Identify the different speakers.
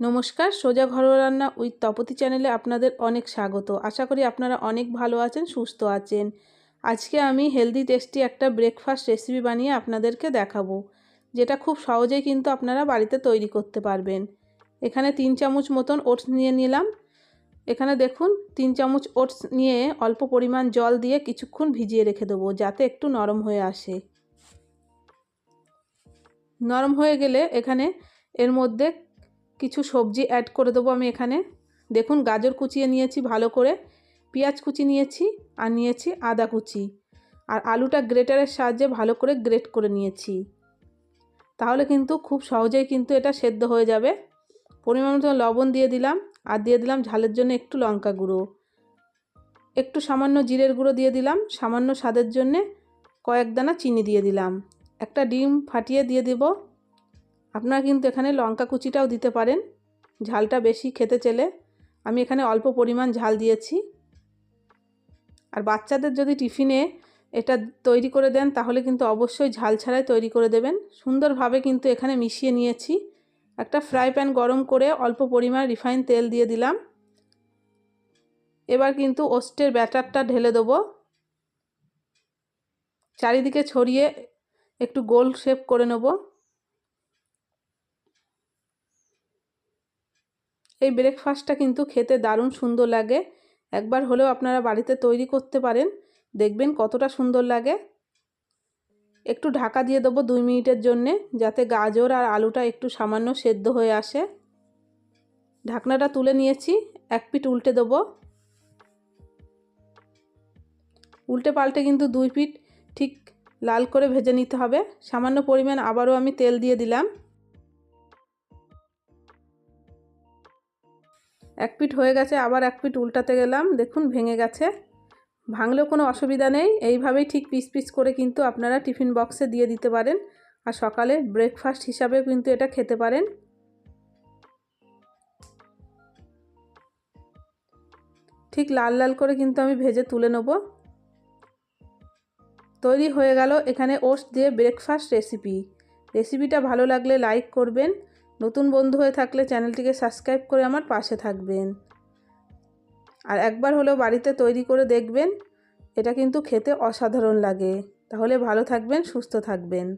Speaker 1: নমস্কার, সোজা ঘরোয়া রান্না উইথ তপতি চ্যানেলে আপনাদের অনেক স্বাগত। আশা করি আপনারা অনেক ভালো আছেন, সুস্থ আছেন। আজকে আমি হেলদি টেস্টি একটা ব্রেকফাস্ট রেসিপি বানিয়ে আপনাদেরকে দেখাবো, যেটা খুব সহজেই কিন্তু আপনারা বাড়িতে তৈরি করতে পারবেন। এখানে তিন চামচ মতন ওটস নিয়ে নিলাম। এখানে দেখুন, তিন চামচ ওটস নিয়ে অল্প পরিমাণ জল দিয়ে কিছুক্ষণ ভিজিয়ে রেখে দেবো, যাতে একটু নরম হয়ে আসে। নরম হয়ে গেলে এখানে এর মধ্যে কিছু সবজি অ্যাড করে দেবো আমি এখানে। দেখুন, গাজর কুচিয়ে নিয়েছি ভালো করে, পেঁয়াজ কুচি নিয়েছি আর নিয়েছি আদা কুচি। আর আলুটা গ্রেটারের সাহায্যে ভালো করে গ্রেট করে নিয়েছি। তাহলে কিন্তু খুব সহজেই কিন্তু এটা সেদ্ধ হয়ে যাবে। পরিমাণ মতো লবণ দিয়ে দিলাম আর দিয়ে দিলাম ঝালের জন্য একটু লঙ্কা গুঁড়ো। একটু সামান্য জিরের গুঁড়ো দিয়ে দিলাম, সামান্য স্বাদের জন্যে কয়েক দানা চিনি দিয়ে দিলাম। একটা ডিম ফাটিয়ে দিয়ে দেবো। আপনারা কিন্তু এখানে লঙ্কা কুচিটাও দিতে পারেন। ঝালটা বেশি খেতে চেলে। আমি এখানে অল্প পরিমাণ ঝাল দিয়েছি। আর বাচ্চাদের যদি টিফিনে এটা তৈরি করে দেন, তাহলে কিন্তু অবশ্যই ঝাল ছাড়াই তৈরি করে দেবেন। সুন্দরভাবে কিন্তু এখানে মিশিয়ে নিয়েছি। একটা ফ্রাই প্যান গরম করে অল্প পরিমাণ রিফাইন তেল দিয়ে দিলাম। এবার কিন্তু ওস্টের ব্যাটারটা ঢেলে দেবো। চারিদিকে ছড়িয়ে একটু গোল শেপ করে নেব। এই ব্রেকফাস্টটা কিন্তু খেতে দারুণ সুন্দর লাগে। একবার হলেও আপনারা বাড়িতে তৈরি করতে পারেন। দেখবেন কতটা সুন্দর লাগে। একটু ঢাকা দিয়ে দেবো দুই মিনিটের জন্যে, যাতে গাজর আর আলুটা একটু সামান্য সেদ্ধ হয়ে আসে। ঢাকনাটা তুলে নিয়েছি, এক পিট উল্টে দেবো। উল্টে পাল্টে কিন্তু দুই পিট ঠিক লাল করে ভেজে নিতে হবে। সামান্য পরিমাণ আবারও আমি তেল দিয়ে দিলাম। এক পিঠ হয়ে গেছে, আবার এক পিঠ উল্টাতে গেলাম। দেখুন, ভেঙে গেছে। ভাঙলেও কোনো অসুবিধা নেই। এইভাবেই ঠিক পিস পিস করে কিন্তু আপনারা টিফিন বক্সে দিয়ে দিতে পারেন। আর সকালে ব্রেকফাস্ট হিসাবেও কিন্তু এটা খেতে পারেন। ঠিক লাল লাল করে কিন্তু আমি ভেজে তুলে নেব। তৈরি হয়ে গেল এখানে ওটস দিয়ে ব্রেকফাস্ট রেসিপি। রেসিপিটা ভালো লাগলে লাইক করবেন। নতুন বন্ধু হয়ে থাকলে চ্যানেলটিকে সাবস্ক্রাইব করে আমার পাশে থাকবেন। আর একবার হলেও বাড়িতে তৈরি করে দেখবেন, এটা কিন্তু খেতে অসাধারণ লাগে। তাহলে ভালো থাকবেন, সুস্থ থাকবেন।